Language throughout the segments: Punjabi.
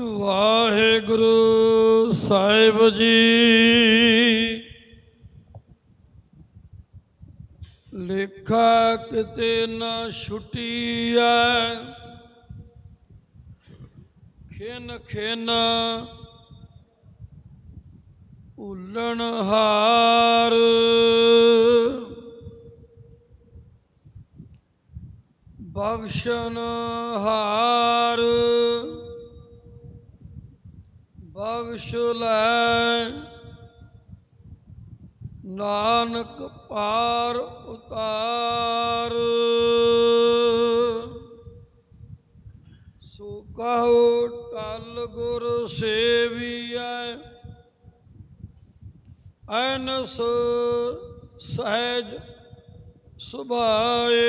ਵਾਹਿਗੁਰੂ ਸਾਹਿਬ ਜੀ। ਲੇਖਾ ਕਿਤੇ ਨਾ ਛੁਟੀਐ ਖਿਨ ਖਿਨ ਉਲਣ ਹਾਰ। ਬਖਸ਼ਣ ਹਾਰ। ਬਖਸ਼ ਲੈ। ਨਾਨਕ ਪਾਰ ਉਤਾਰ। ਸੋ ਕਹੋ ਟਲ ਗੁਰ ਸੇਵੀਐ। ਐਨਸ ਸਹਿਜ ਸੁਭਾਏ।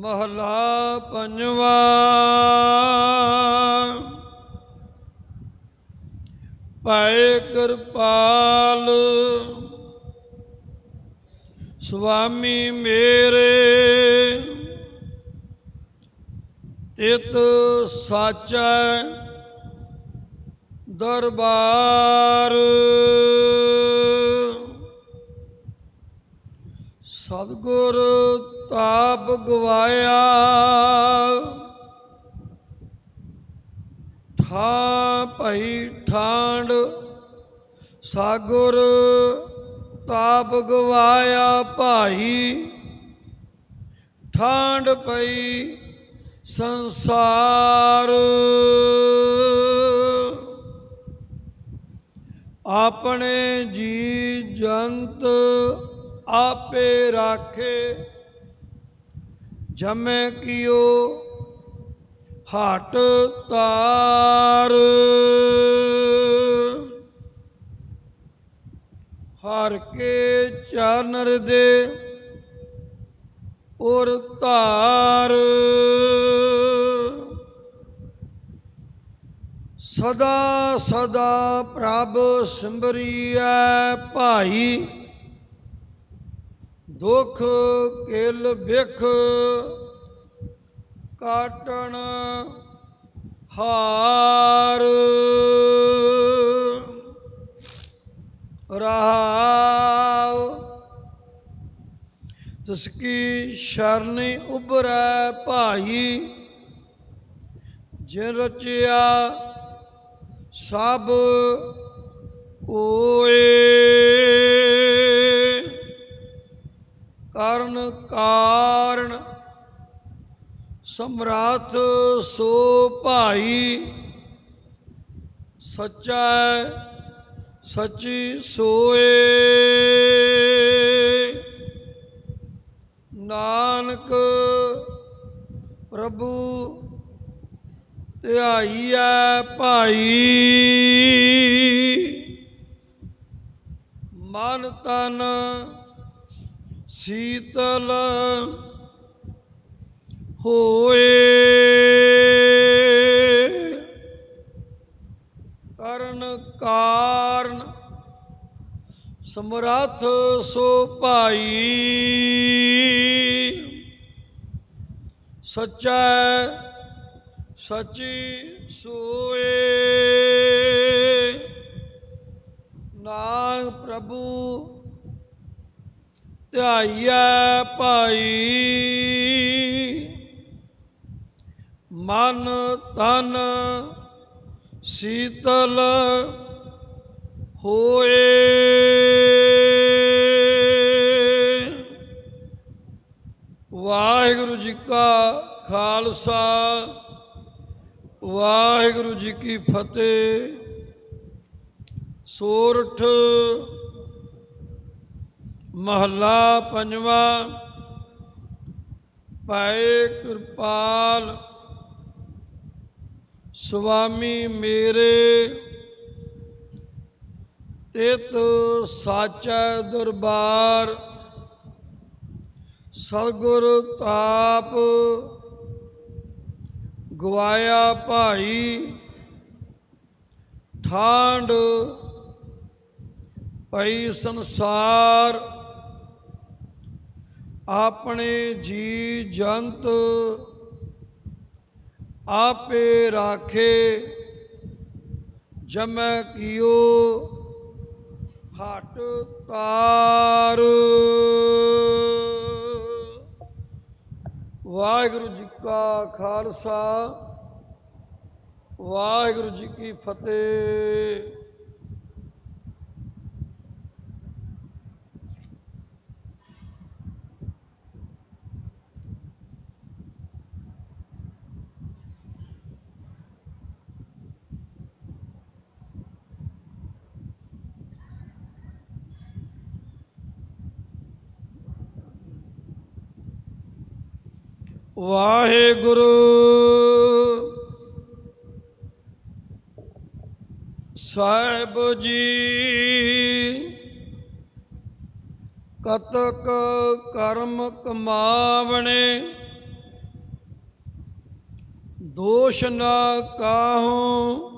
ਮਹਲਾ ਪੰਜਵਾ। ਪੈ ਕਿਰਪਾਲ ਸੁਆਮੀ ਮੇਰੇ ਤਿਤ ਸਾਚੈ ਦਰਬਾਰ। ਸਤਗੁਰ ਤਾਪ ਗਵਾਇਆ। ਠਾ ਭਈ ਠਾਂਡ, ਸਾਗੁਰ ਤਾਪ ਗਵਾਇਆ ਭਾਈ। ਠਾਂਡ ਪਈ ਸੰਸਾਰ। ਆਪਣੇ ਜੀ ਜੰਤ ਆਪੇ ਰਾਖੇ। ਜਮੈ ਕੀਓ ਹਟ ਤਾਰ। ਹਰ ਕੇ ਚਰਨ ਦੇ ਔਰ ਧਾਰ ਸਦਾ ਸਦਾ ਪ੍ਰਭ ਸਿਮਰਿਐ ਭਾਈ। ਦੁਖ ਕਿਲ ਬਿਖ ਕਾਟਣ ਹਾਰ। ਰਹਾਉ ਤਿਸ ਕੀ ਸ਼ਰਨੀ ਉਬਰੈ ਭਾਈ, ਜਿਨ ਰਚਿਆ ਸਭ ਕੋਏ ਕਰਨ ਕਾਰਨ ਸਮਰਾਥ ਸੋ ਭਾਈ ਸੱਚਾ ਸੱਚੀ ਸੋਏ। ਨਾਨਕ ਪ੍ਰਭੂ ਧਿਆਈਐ ਭਾਈ। ਮਨ ਤਨ ਸੀਤਲ ਹੋਏ। ਕਰਨ ਕਾਰਨ ਸਮਰੱਥ ਸੋ ਭਾਈ। ਸੱਚਾ ਸੱਚੀ ਸੋਏ। ਨਾਨਕ ਪ੍ਰਭੂ ਧਿਆਈਐ ਭਾਈ। ਮਨ ਤਨ ਸੀਤਲ ਹੋਏ। ਵਾਹਿਗੁਰੂ ਜੀ ਕਾ ਖਾਲਸਾ, ਵਾਹਿਗੁਰੂ ਜੀ ਕੀ ਫਤਿਹ। ਸੋਰਠ ਮਹੱਲਾ ਪੰਜਵਾਂ ਪਾਏ ਕਿਰਪਾਲ ਸੁਆਮੀ ਮੇਰੇ ਤਿਤ ਸਾਚਾ ਦਰਬਾਰ, ਸਤਿਗੁਰ ਤਾਪ ਗਵਾਇਆ ਭਾਈ ਠਾਂਡ ਪਈ ਸੰਸਾਰ। ਆਪਣੇ ਜੀ ਜੰਤ ਆਪੇ ਰਾਖੇ, ਜਮੈ ਕੀਓ ਹਟ ਤਾਰ। ਵਾਹਿਗੁਰੂ ਜੀ ਕਾ ਖਾਲਸਾ, ਵਾਹਿਗੁਰੂ ਜੀ ਕੀ ਫਤਿਹ। ਵਾਹਿਗੁਰੂ। ਸਾਹਿਬ ਜੀ ਕਤਕ ਕਰਮ ਕਮਾਵਣੇ ਦੋਸ਼ ਨਾ ਕਾਹੂ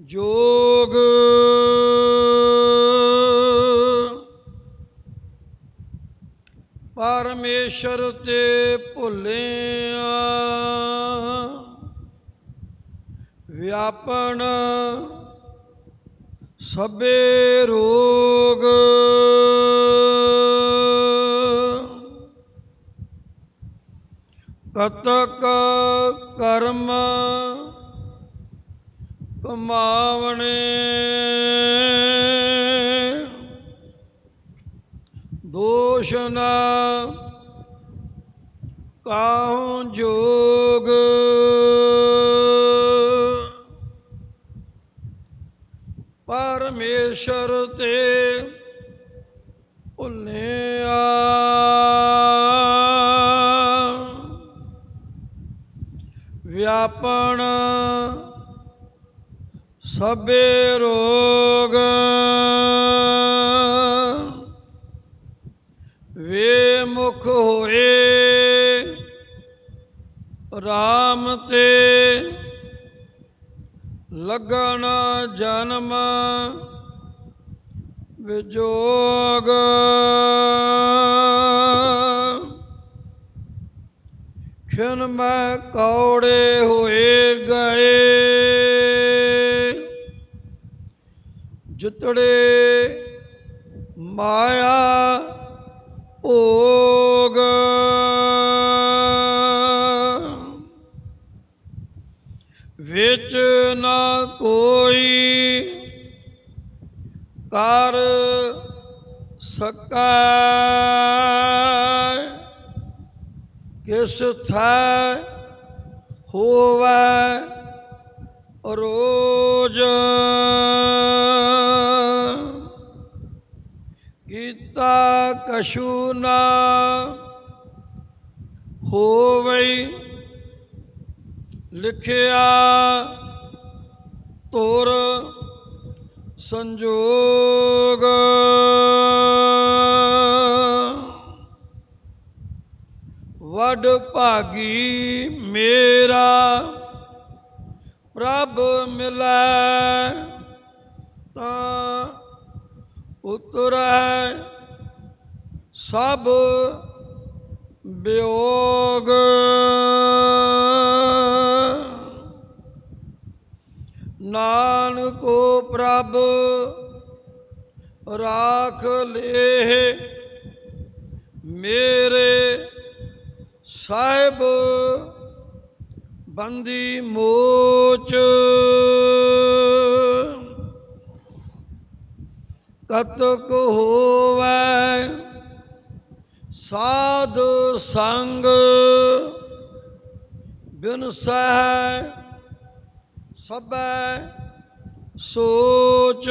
ਜੋਗ। ਪਰਮੇਸ਼ਰ ਤੇ ਭੁੱਲਿਆ। ਵਿਆਪਣ ਸਭੇ ਰੋਗ। ਕਤਕ ਕਰਮ ਕਮਾਵਣੇ। ਦੋਸ਼ ਨਾ ਕਾਹੂ ਜੋਗ। ਪਰਮੇਸ਼ਰ ਤੇ ਭੁੱਲਿਆ। ਵਿਆਪਣ ਸਭੇ ਰੋਗ ਵੇ ਮੁਖ ਹੋਏ। RAM ਤੇ ਲੱਗਣ ਜਨਮ ਵਿਜੋਗ। ਖਿਨ ਮੈਂ ਕੌੜੇ ਹੋਏ ਗਏ। ਜਿਤੜੇ ਮਾਇਆ ਓ ਵਿੱਚ ਨਾ ਕੋਈ ਕਰ ਸਕੈ। ਕਿਸ ਥੈ ਹੋਵੈ ਰੋਜ। ਕੀਤਾ ਕਛੂ ਨਾ ਹੋਵੇ ਲਿਖਿਆ ਤੋਰ ਸੰਜੋਗ। ਵਡ ਭਾਗੀ ਮੇਰਾ ਪ੍ਰਭ ਮਿਲੈ ਤਾਂ ਉਤਰੈ ਸਭ ਵਿਯੋਗ ਨਾਨਕੋ ਪ੍ਰਭ ਰਾਖ ਲੇ ਮੇਰੇ ਸਾਹਿਬ ਬੰਦੀ ਮੋਚ। ਕਤਕ ਹੋਵੈ ਸਾਧ ਸੰਗ ਬਿਨ ਸਹਿ ਸਭੈ ਸੋਚ।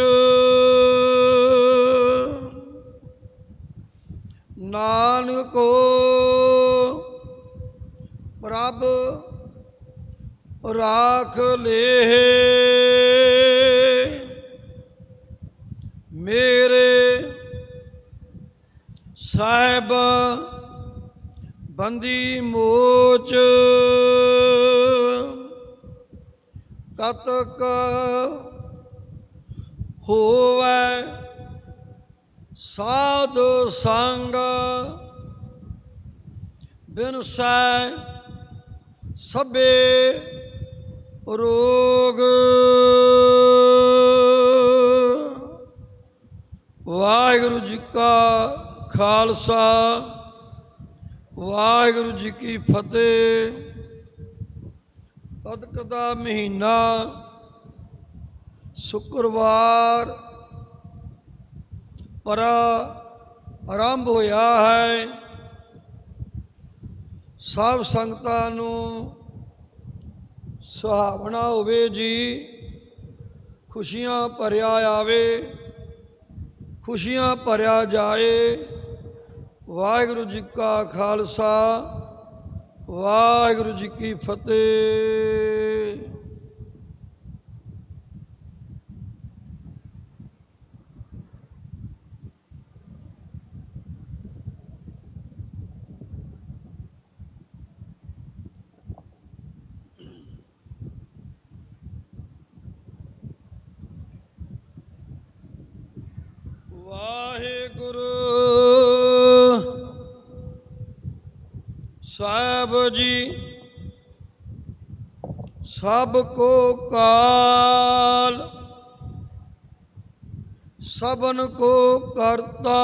ਨਾਨਕੋ ਪ੍ਰਭ ਰਾਖ ਲੇ ਮੇਰੇ ਸਾਹਿਬ ਬੰਦੀ ਮੋਚ। ਕਤਕ ਹੋਵੈ ਸਾਧ ਸੰਗ ਬਿਨ ਸੈ ਸਭੇ ਰੋਗ। ਵਾਹਿਗੁਰੂ ਜੀ ਕਾ ਖਾਲਸਾ, ਵਾਹਿਗੁਰੂ ਜੀ ਕੀ ਫਤਿਹ। ਕਦਕ ਦਾ ਮਹੀਨਾ, ਸ਼ੁੱਕਰਵਾਰ ਪਰ ਆਰੰਭ ਹੋਇਆ ਹੈ। ਸਭ ਸੰਗਤਾਂ ਨੂੰ ਸੁਹਾਵਣਾ ਹੋਵੇ ਜੀ, ਖੁਸ਼ੀਆਂ ਭਰਿਆ ਆਵੇ, ਖੁਸ਼ੀਆਂ ਭਰਿਆ ਜਾਏ। ਵਾਹਿਗੁਰੂ ਜੀ ਕਾ ਖਾਲਸਾ ਵਾਹਿਗੁਰੂ ਜੀ ਕੀ ਫਤਿਹ ਵਾਹਿਗੁਰੂ ਸਾਹਿਬ ਜੀ, ਸਭ ਕੋ ਕਾਲ, ਸਭਨ ਕੋ ਕਰਤਾ।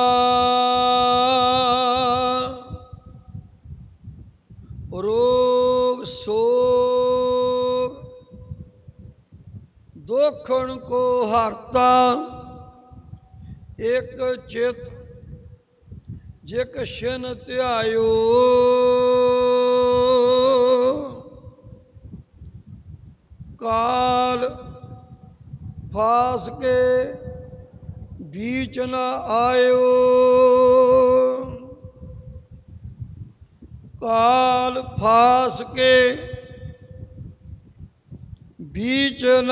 ਰੋਗ, ਸੋਗ, ਦੁਖਣ ਕੋ ਹਰਤਾ। ਇਕ ਚਿਤ, ਜਿਕ ਛਿਨ ਧਿਆਇਓ। ਕਾਲ ਫਾਸ ਕੇ ਬੀਚ ਨ ਆਇਓ। ਕਾਲ ਫਾਸ ਕੇ ਬੀਚ ਨ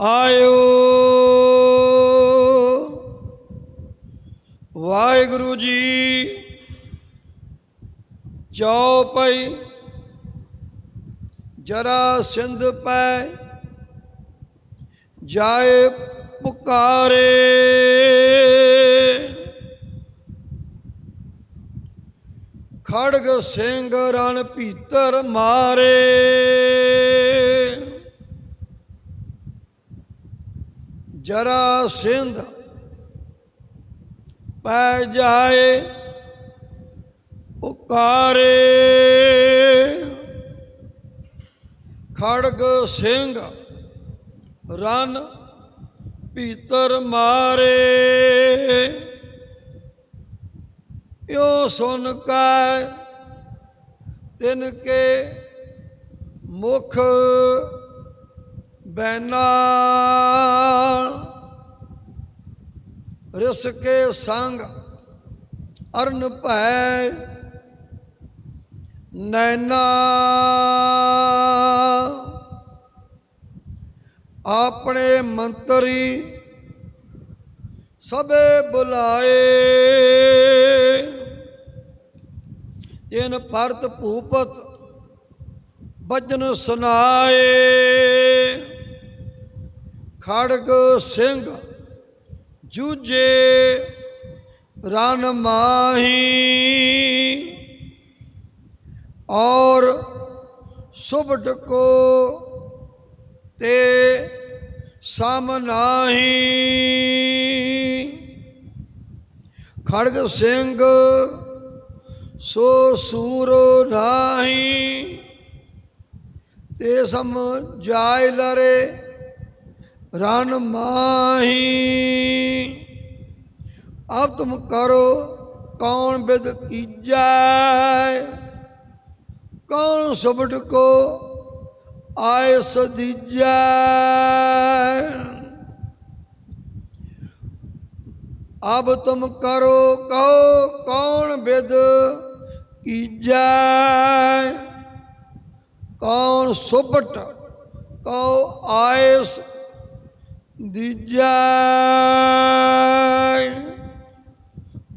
ਆਇਓ। ਵਾਹਿਗੁਰੂ ਜੀ ਚੌਪਈ ਜਰਾ ਸਿੰਧ ਪੈ ਜਾਏ ਪੁਕਾਰੇ। ਖੜਗ ਸਿੰਘ ਰਣ ਭੀਤਰ ਮਾਰੇ। ਜਰਾ ਸਿੰਧ ਪੈ ਜਾਏ ਪੁਕਾਰੇ। ਖੜਗ ਸਿੰਘ ਰਨ ਭੀਤਰ ਮਾਰੇ। ਇਉ ਸੁਨ ਕੈ, ਤਿਨ ਕੇ ਮੁਖ ਬੈਨਾ। ਰਿਸ ਕੇ ਸੰਗ ਅਰਨ ਭੈ ਨੈਨਾ ਆਪਣੇ ਮੰਤਰੀ ਸਭੇ ਬੁਲਾਏ। ਤਿਨ ਭਰਤ ਭੂਪਤ ਬਜਨ ਸੁਨਾਏ ਖੜਗ ਸਿੰਘ ਜੂਝੇ, ਰਣ ਮਾਹੀ। ਔਰ ਸੁਭਟ ਕੋ ਤੇ ਸਮ ਨਾਹੀ। ਖੜਗ ਸਿੰਘ, ਸੋ ਸੂਰ ਨਾਹੀ। ਤੇ ਸਮ ਜਾਇ ਲਰੇ, ਰਣ ਮਾਹੀ। ਅਬ ਤੁਮ ਕਰੋ ਕੌਣ ਬਿਦ ਕੀਜੈ। ਕੌਣ ਸਬਟ ਕੋ ਆਏ ਸਦੀਜੈ ਅਬ ਤੁਮ ਕਰੋ ਕਹੋ, ਕੌਣ ਬਿਦ ਕੀਜੈ ਕੌਣ ਸੁਭਟ ਕਉ ਆਇਸ ਦੀਜੈ?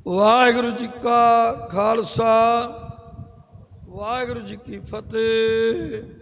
ਵਾਹਿਗੁਰੂ ਜੀ ਕਾ ਖਾਲਸਾ। ਵਾਹਿਗੁਰੂ ਜੀ ਕੀ ਫਤਿਹ।